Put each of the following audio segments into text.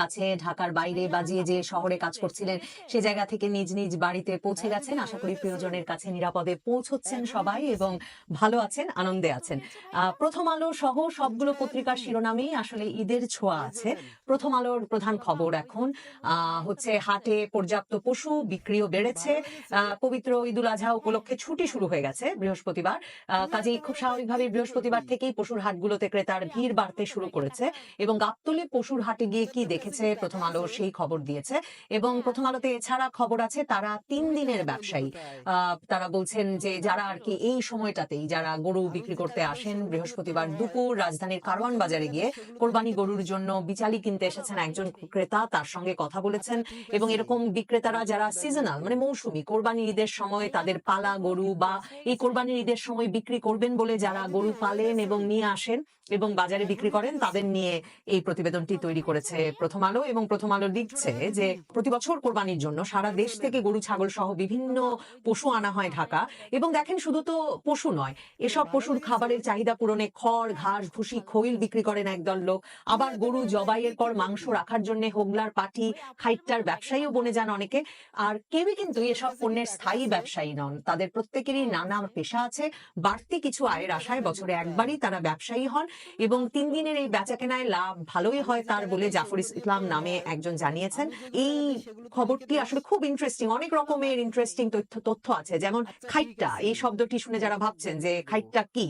কাছে ঢাকার বাইরে বা যে শহরে কাজ করছিলেন, সে জায়গা থেকে নিজ নিজ বাড়িতে পৌঁছে গেছেন। আশা করি প্রিয়জনের কাছে নিরাপদে পৌঁছচ্ছেন সবাই এবং ভালো আছেন, আনন্দে আছেন। প্রথম আলো সহ সবগুলো পত্রিকার শিরোনামেই আসলে ঈদের ছোঁয়া আছে। প্রথম আলোর প্রধান খবর এখন হচ্ছে হাটে পর্যাপ্ত পশু বিক্রিও বেড়েছে। পবিত্র ঈদুল আজহা উপলক্ষে ছুটি শুরু হয়ে গেছে বৃহস্পতিবার। কাজেই খুব স্বাভাবিকভাবে বৃহস্পতিবার থেকেই পশুর হাটগুলোতে ক্রেতার ভিড় বাড়তে শুরু করেছে। এবং গাবতলী পশুর হাটে গিয়ে কি দেখেছে, প্রথম আলো সেই খবর দিয়েছে এবং প্রথম আলোতে এছাড়া খবর আছে তারা তিন দিনের ব্যবসায়ী। তারা বলছেন যে যারা আর কি এই সময়টাতেই যারা গরু বিক্রি করতে আসেন, বৃহস্পতিবার দুপুর রাজধানীর কারওয়ান বাজারে গিয়ে কোরবানি গরুর জন্য বিচালি কিনতে এসেছেন একজন ক্রেতা, তার সঙ্গে কথা বলেছেন এবং এরকম বিক্রেতারা যারা সিজনাল মানে মৌসুমী কোরবানি ঈদের সময় তাদের পালা গরু বা এই কোরবানির ঈদের সময় বিক্রি করবেন বলে যারা গরু পালেন এবং নিয়ে আসেন এবং বাজারে বিক্রি করেন, তাদের নিয়ে এই প্রতিবেদনটি তৈরি করেছে প্রথম আলো এবং প্রথম আলো লিখছে যে প্রতি বছর কোরবানির জন্য সারা দেশ থেকে গরু, ছাগল সহ বিভিন্ন পশু আনা হয় ঢাকা। এবং দেখেন, শুধু তো পশু নয়, এসব পশুর খাবারের চাহিদা পূরণে খড়, ঘাস, ভুসি, খৈল বিক্রি করেন একদল লোক। আবার গরু জবাইয়ের পর মাংস রাখার জন্য হোগলার পাটি, খাইট্টার ব্যবসায়ীও বনে যান অনেকে। আর কেউই কিন্তু এসব পণ্যের স্থায়ী ব্যবসায়ী নন, তাদের প্রত্যেকেরই নানা পেশা আছে। বাড়তি কিছু আয়ের আশায় বছরে একবারই তারা ব্যবসায়ী হন। এবং তিন দিনের এই বেচাকেনায় লাভ ভালোই হয় তার বলে জাফর ইসলাম নামে একজন জানিয়েছেন। এই খবরটি আসলে খুব ইন্টারেস্টিং অনেক রকমের ইন্টারেস্টিং তথ্য আছে। যেমন খাইট্টা, এই শব্দটি শুনে যারা ভাবছেন যে খাইট্টা কি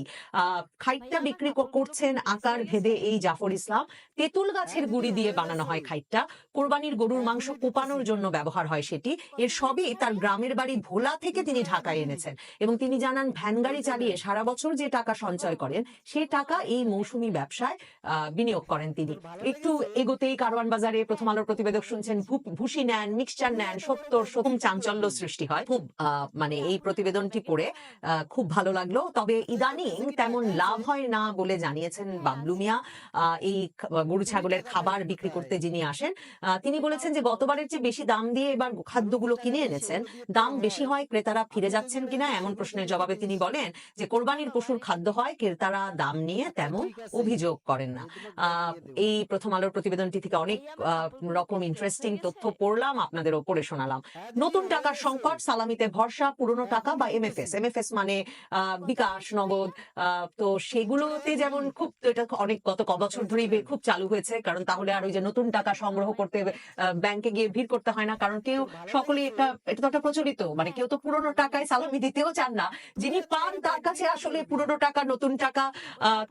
খাইট্টা বিক্রি করছেন আকার ভেদে এই জাফর ইসলাম। তেঁতুল গাছের গুড়ি দিয়ে বানানো হয় খাইট্টা। কোরবানির গরুর মাংস কোপানোর জন্য ব্যবহার হয় সেটি। এর সবই তার গ্রামের বাড়ি ভোলা থেকে তিনি ঢাকায় এনেছেন। এবং তিনি জানান ভ্যান গাড়ি চালিয়ে সারা বছর যে টাকা সঞ্চয় করেন সেই টাকা এই মৌসুমী ব্যবসায় বিনিয়োগ করেন তিনি। একটু এগোতেই কারওয়ান বাজারে প্রথম আলোর প্রতিবেদক শুনছেন ভুসি নেন মিক্সচার নেন সত্তর শতম চাঞ্চল্য সৃষ্টি হয়। খুব মানে এই প্রতিবেদনটি পড়ে খুব ভালো লাগল। তবে ইদানিং তেমন লাভ হয় না বলে জানিয়েছেন বাবলু মিয়া। এই গরু ছাগলের খাবার বিক্রি করতে যিনি আসেন আহ, তিনি বলেছেন যে গতবারের চেয়ে বেশি দাম দিয়ে এবার খাদ্যগুলো কিনে এনেছেন। দাম বেশি হয় ক্রেতারা ফিরে যাচ্ছেন কিনা এমন প্রশ্নের জবাবে তিনি বলেন যে কোরবানির পশুর খাদ্য হয় ক্রেতারা দাম নিয়ে তেমন অভিযোগ করেন না। এই প্রথম আলোর প্রতিবেদনটি থেকে অনেক রকম ইন্টারেস্টিং তথ্য পড়লাম, আপনাদের ওপরে শোনালাম। নতুন টাকার সংকট, সালামিতে ভরসা, পুরনো টাকা বা এমএফএস এমএফএস মানে বিকাশ, নগদ তো সেগুলোতে যেমন খুব, এটা অনেক গত ক বছর ধরেই খুব চালু হয়েছে। কারণ তাহলে আর ওই যে নতুন টাকা সংগ্রহ করতে ব্যাংকে গিয়ে ভিড় করতে হয় না। কারণ কেউ সকলেই একটা এটা তো একটা প্রচলিত। মানে কেউ তো পুরনো টাকায় সালামি দিতেও চান না। যিনি পান তার কাছে আসলে পুরনো টাকা, নতুন টাকা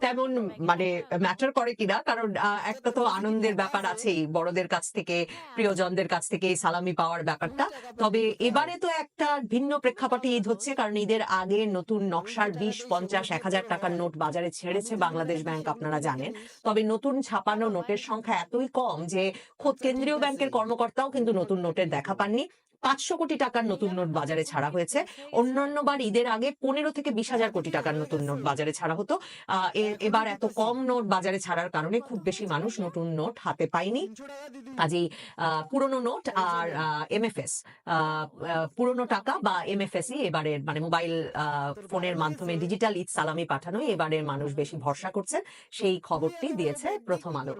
তেমন মানে ম্যাটার করে কিনা? কারণ একটা তো আনন্দের ব্যাপার আছেই, বড়দের কাছ থেকে, প্রিয়জনদের কাছ থেকে সালামি পাওয়ার ব্যাপারটা। তবে এবারে তো একটা ভিন্ন প্রেক্ষাপটে ঈদ হচ্ছে, কারণ ঈদের আগে নতুন নকশার বিশ, পঞ্চাশ, এক হাজার টাকার নোট বাজারে ছেড়েছে বাংলাদেশ ব্যাংক, আপনারা জানেন। তবে নতুন ছাপানো নোটের সংখ্যা এতই কম যে খোদ কেন্দ্রীয় ব্যাংকের কর্মকর্তাও কিন্তু নতুন নোটের দেখা পাননি। পাঁচশো কোটি টাকার নতুন নোট বাজারে ছাড়া হয়েছে। অন্যান্য বার ঈদের আগে পনেরো থেকে বিশ হাজার কোটি টাকার নতুন নোট বাজারে ছাড়া হতো। এবার এত কম নোট বাজারে ছাড়ার কারণে খুব বেশি মানুষ নতুন নোট হাতে পায়নি। কাজেই পুরনো নোট আর এমএফএস পুরনো টাকা বা এমএফএস এবারের মানে মোবাইল ফোনের মাধ্যমে ডিজিটাল ঈদ সালামি পাঠানো এবারের মানুষ বেশি ভরসা করছেন সেই খবরটি দিয়েছে Prothom Alo.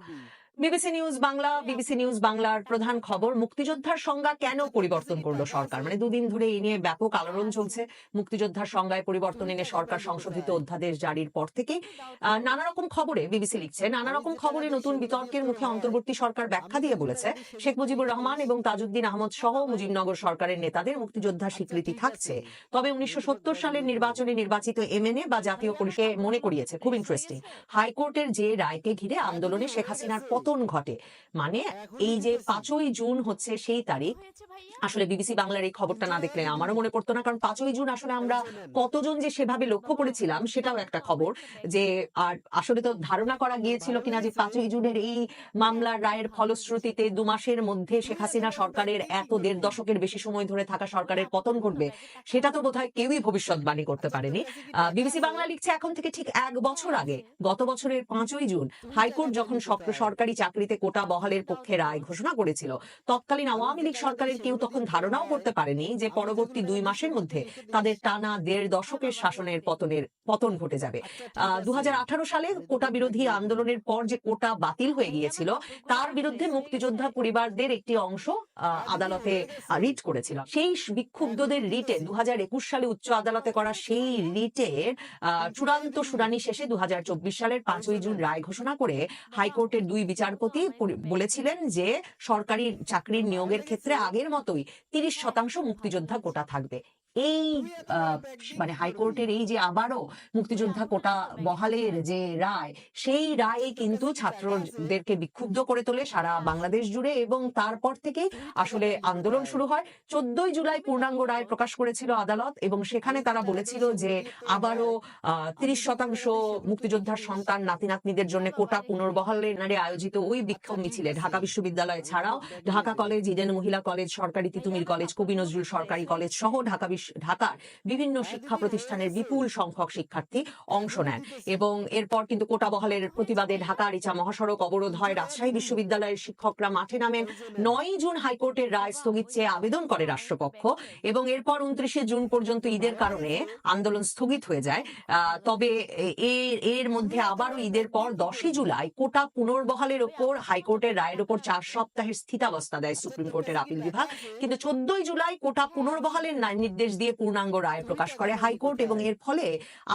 BBC news Bangla BBC news বাংলার প্রধান খবর মুক্তিযোদ্ধার সংজ্ঞা কেন পরিবর্তন করল সরকার? মানে দুদিন ধরে এই নিয়ে ব্যাপক আলোড়ন চলছে। মুক্তিযোদ্ধার সংজ্ঞায় পরিবর্তন এনে সরকার সংশোধিত অধ্যাদেশ জারির পর আহ, নানা রকম খবরে বিবিসি লিখছে নানা রকম খবরে নতুন বিতর্কের মুখে অন্তর্বর্তী সরকার ব্যাখ্যা দিয়ে বলেছে শেখ মুজিবুর রহমান এবং তাজউদ্দিন আহমদ সহ মুজিবনগর সরকারের নেতাদের মুক্তিযোদ্ধার স্বীকৃতি থাকছে। তবে উনিশশো সত্তর সালের নির্বাচনে নির্বাচিত এমএনএ বা জাতীয় পরিষে মনে করিয়েছে। খুব ইন্টারেস্টিং হাইকোর্টের যে রায়কে ঘিরে আন্দোলনে শেখ হাসিনার পতন ঘটে। মানে এই যে পাঁচই জুন হচ্ছে সেই তারিখ আসলে বিবিসি বাংলার এই খবরটা না দেখলে আমারও মনে পড়তো না। কারণ পাঁচই জুন আসলে আমরা কতজন যে সেভাবে লক্ষ্য করেছিলাম সেটাও একটা খবর যে আর আসলে তো ধারণা করা গিয়েছিল কিনা যে পাঁচই জুনের এই মামলার রায়ের ফলশ্রুতিতে দু মাসের মধ্যে শেখ হাসিনা সরকারের এত দেড় দশকের বেশি সময় ধরে থাকা সরকারের পতন ঘটবে সেটা তো বোধহয় কেউই ভবিষ্যৎবাণী করতে পারেনি। বিবিসি বাংলা লিখছে এখন থেকে ঠিক এক বছর আগে গত বছরের পাঁচই জুন হাইকোর্ট যখন সরকারি চাকরিতে কোটা বহালের পক্ষে রায় ঘোষণা করেছিল। তৎকালীন আওয়ামী লীগ সরকারের কেউ তখন ধারণাও করতে পারেনি যে পরবর্তী দুই মাসের মধ্যে তাদের টানা দেড় দশকের শাসনের পতনের পতন ঘটে যাবে। দু সালে কোটা বিরোধী আন্দোলনের পর যে কোটা বাতিল হয়ে গিয়েছিল, তার বিরুদ্ধে মুক্তিযোদ্ধা পরিবারদের একটি অংশ আদালতে রিট করেছিল। সেই বিক্ষুব্ধদের রিটে দু হাজার একুশ সালে উচ্চ আদালতে করা সেই রিটের চূড়ান্ত শুনানি শেষে দু হাজার চব্বিশ সালের পাঁচই জুন রায় ঘোষণা করে হাইকোর্টের দুই বিচারপতি বলেছিলেন যে সরকারি চাকরির নিয়োগের ক্ষেত্রে আগের মতোই তিরিশ শতাংশ মুক্তিযোদ্ধা কোটা থাকবে। এই মানে হাইকোর্টের এই যে আবারও মুক্তিযোদ্ধা কোটা বহালের যে রায় সেই রায় কিন্তু ছাত্রদেরকে বিক্ষুব্ধ করে তোলে সারা বাংলাদেশ জুড়ে এবং তারপর থেকেই আসলে আন্দোলন শুরু হয়। চোদ্দই জুলাই পূর্ণাঙ্গ রায় প্রকাশ করেছিল আদালত এবং সেখানে তারা বলেছিল যে আবারও তিরিশ শতাংশ মুক্তিযোদ্ধার সন্তান নাতি নাতনিদের জন্য কোটা পুনর্বহালের নারে আয়োজিত ওই বিক্ষোভ মিছিলে ঢাকা বিশ্ববিদ্যালয় ছাড়াও ঢাকা কলেজ ইডেন মহিলা কলেজ সরকারি তিতুমির কলেজ কবি নজরুল সরকারি কলেজ সহ ঢাকা বিশ্ব ঢাকার বিভিন্ন শিক্ষা প্রতিষ্ঠানের বিপুল সংখ্যক শিক্ষার্থী অংশ নেন এবং এরপর কিন্তু কোটা বহালের প্রতিবাদে ঢাকা রিচা মহাসড়ক অবরোধ হয়। রাজশাহী বিশ্ববিদ্যালয়ের শিক্ষকরা মাঠে নামেন। নয় জুন হাইকোর্টের রায় স্থগিত চেয়ে আবেদন করে রাষ্ট্রপক্ষ এবং এরপর উনত্রিশে জুন পর্যন্ত ঈদের কারণে আন্দোলন স্থগিত হয়ে যায়। আহ, তবে এর মধ্যে আবারও ঈদের পর দশই জুলাই কোটা পুনর্বহালের ওপর হাইকোর্টের রায়ের ওপর চার সপ্তাহের স্থিতাবস্থা দেয় সুপ্রিম কোর্টের আপিল বিভাগ কিন্তু চোদ্দই জুলাই কোটা পুনর্বহালের নির্দেশ দিয়ে পূর্ণাঙ্গ রায় প্রকাশ করে হাইকোর্ট এবং এর ফলে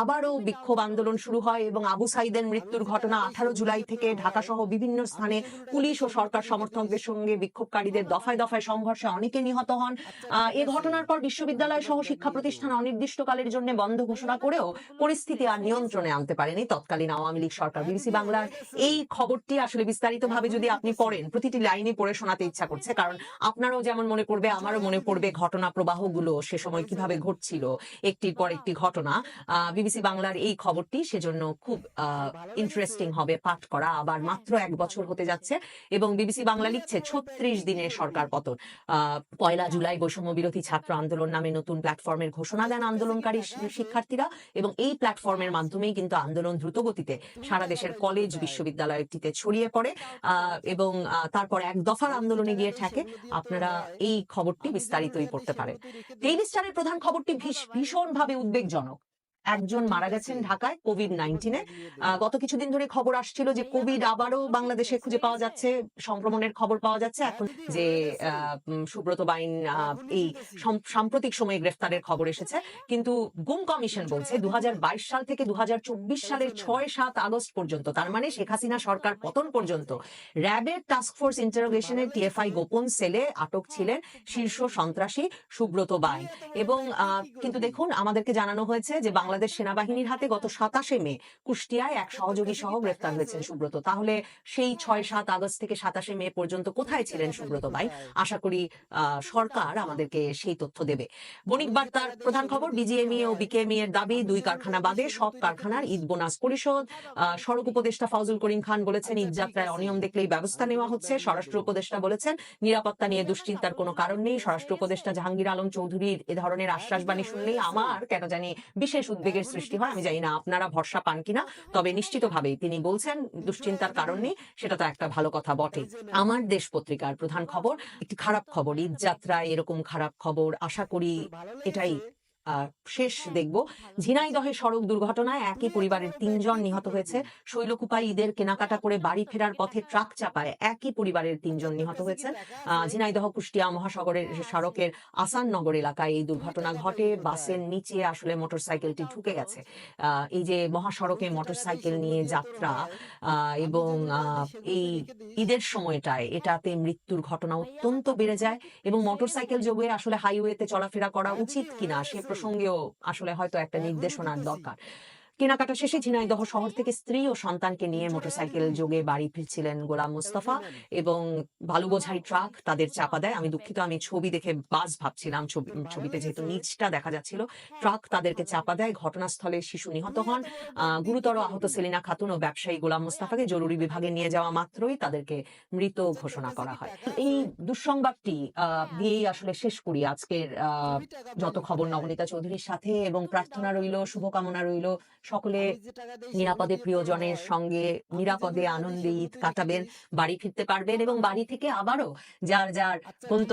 আবারও বিক্ষোভ আন্দোলন শুরু হয় এবং আবু সাইদের মৃত্যুর ঘটনা আঠারো জুলাই থেকে ঢাকা সহ বিভিন্ন স্থানে পুলিশ ও সরকার সমর্থকদের সঙ্গে বিক্ষোভকারীদের দফায় দফায় সংঘর্ষে অনেকে নিহত হন। এ ঘটনার পর বিশ্ববিদ্যালয় সহ শিক্ষা প্রতিষ্ঠান অনির্দিষ্টকালের জন্য বন্ধ ঘোষণা করেও পরিস্থিতি আর নিয়ন্ত্রণে আনতে পারেনি তৎকালীন আওয়ামী লীগ সরকার। বিবিসি বাংলার এই খবরটি আসলে বিস্তারিতভাবে যদি আপনি পড়েন প্রতিটি লাইনে পড়ে শোনাতে ইচ্ছা করছে। কারণ আপনারও যেমন মনে পড়বে আমারও মনে পড়বে ঘটনা প্রবাহগুলো সে সময় কীভাবে ঘটছিল একটির পর একটি ঘটনা। বিবিসি বাংলার এই খবরটি সেজন্য খুব ইন্টারেস্টিং হবে পাঠ করা। আবার মাত্র এক বছর হতে যাচ্ছে এবং বিবিসি বাংলা লিখছে ছত্রিশ দিনের সরকার পতন। পয়লা জুলাই বৈষম্য বিরোধী ছাত্র আন্দোলন নামে নতুন প্ল্যাটফর্মের ঘোষণা দেন আন্দোলনকারী শিক্ষার্থীরা এবং এই প্ল্যাটফর্মের মাধ্যমেই কিন্তু আন্দোলন দ্রুত গতিতে সারা দেশের কলেজ বিশ্ববিদ্যালয়টিতে ছড়িয়ে পড়ে। আহ, এবং তারপর এক দফার আন্দোলনে গিয়ে ঠেকে। আপনারা এই খবরটি বিস্তারিতই পড়তে পারেন। ডেইলি স্টারের প্রধান খবরটি ভীষণ ভাবে উদ্বেগজনক। একজন মারা গেছেন ঢাকায় কোভিড নাইন্টিনে গত কিছুদিন ধরে খবর আসছিল যে কোভিড আবারও বাংলাদেশে খুঁজে পাওয়া যাচ্ছে সংক্রমণের খবর পাওয়া যাচ্ছে। এখন যে সুব্রত বাইন এই সাম্প্রতিক সময়ে গ্রেফতারের খবর এসেছে। কিন্তু গুম কমিশন বলছে দুহাজার বাইশ সাল থেকে দু সালের ছয় সাত আগস্ট পর্যন্ত তার মানে শেখ হাসিনা সরকার পতন পর্যন্ত র্যাবের টাস্কফোর্স ইন্টারোগেশনের টিএফআই গোপন সেলে আটক ছিলেন শীর্ষ সন্ত্রাসী সুব্রত বাইন। এবং আহ, কিন্তু দেখুন আমাদেরকে জানানো হয়েছে যে বাংলাদেশ সেনাবাহিনীর হাতে গত সাতাশে মে কুষ্টিয়ায় এক সহযোগী সহ গ্রেফতার হয়েছেন সুব্রত। তাহলে সেই ছয় সাত আগস্ট থেকে সাতাশে মে পর্যন্ত কোথায় ছিলেন সুব্রত ভাই? আশা করি সরকার আমাদেরকে সেই তথ্য দেবে। বণিক বার্তার প্রধান খবর, বিজিএমই ও বিকেএমই এর দাবি, দুই কারখানা বাদে সব কারখানার ঈদ বোনাস পরিষদ সড়ক উপদেষ্টা ফাউজুল করিম খান বলেছেন, ঈদ যাত্রায় অনিয়ম দেখলেই ব্যবস্থা নেওয়া হচ্ছে। স্বরাষ্ট্র উপদেষ্টা বলেছেন, নিরাপত্তা নিয়ে দুশ্চিন্তার কোনো কারণ নেই। স্বরাষ্ট্র উপদেষ্টা জাহাঙ্গীর আলম চৌধুরীর এ ধরনের আশ্বাসবাণী শুনলেই আমার কেন জানি বিশেষ উদ্বেগের সৃষ্টি হয়, আমি জানি না আপনারা ভরসা পান কিনা, তবে নিশ্চিত ভাবে তিনি বলছেন, দুশ্চিন্তার কারণ নেই, সেটা তো একটা ভালো কথা বটে আমার দেশ পত্রিকার প্রধান খবর, একটি খারাপ খবর ঈদ যাত্রায় এরকম খারাপ খবর, আশা করি এটাই শেষ দেখব। ঝিনাইদহে সড়ক দুর্ঘটনায় একই পরিবারের তিনজন নিহত হয়েছে। শৈলকুপায় ঈদের কেনাকাটা করে বাড়ি ফেরার পথে ট্রাক চাপায় একই পরিবারের তিনজন নিহত হয়েছেন আহ, ঝিনাইদহ কুষ্টিয়া মহাসাগরের সড়কের আসাননগর এলাকায় এই দুর্ঘটনা ঘটে। বাসের নিচে আসলে মোটরসাইকেলটি ঢুকে গেছে। আহ, এই যে মহাসড়কে মোটরসাইকেল নিয়ে যাত্রা আহ, এবং আহ, এই ঈদের সময়টায় এটাতে মৃত্যুর ঘটনা অত্যন্ত বেড়ে যায় এবং মোটরসাইকেল যোগে আসলে হাইওয়েতে চলাফেরা করা উচিত কিনা সে প্রসঙ্গেও আসলে হয়তো একটা নির্দেশনার দরকার। কেনাকাটা শেষে ঝিনাইদহ শহর থেকে স্ত্রী ও সন্তানকে নিয়ে মোটরসাইকেল যোগে বাড়ি ফিরছিলেন গোলাম মুস্তফা এবং বালু বোঝাই ট্রাক তাদের চাপা দেয়। আমি দুঃখিত, আমি ছবি দেখে বাস ভাবছিলাম ছবিতে যেহেতু নিচটা দেখা যাচ্ছিল, ট্রাক তাদেরকে চাপা দেয়। ঘটনাস্থলে শিশু নিহত হন। গুরুতর আহত সেলিনা খাতুন ও ব্যবসায়ী গোলাম মুস্তাফাকে জরুরি বিভাগে নিয়ে যাওয়া মাত্রই তাদেরকে মৃত ঘোষণা করা হয়। এই দুঃসংবাদটি দিয়েই আসলে শেষ করি আজকের যত খবর নবনীতা চৌধুরীর সাথে এবং প্রার্থনা রইল, শুভকামনা রইল সকলে নিরাপদে প্রিয়জনের সঙ্গে নিরাপদে আনন্দে ঈদ কাটাবেন বাড়ি ফিরতে পারবেন এবং বাড়ি থেকে আবারও যার যার গন্তব্য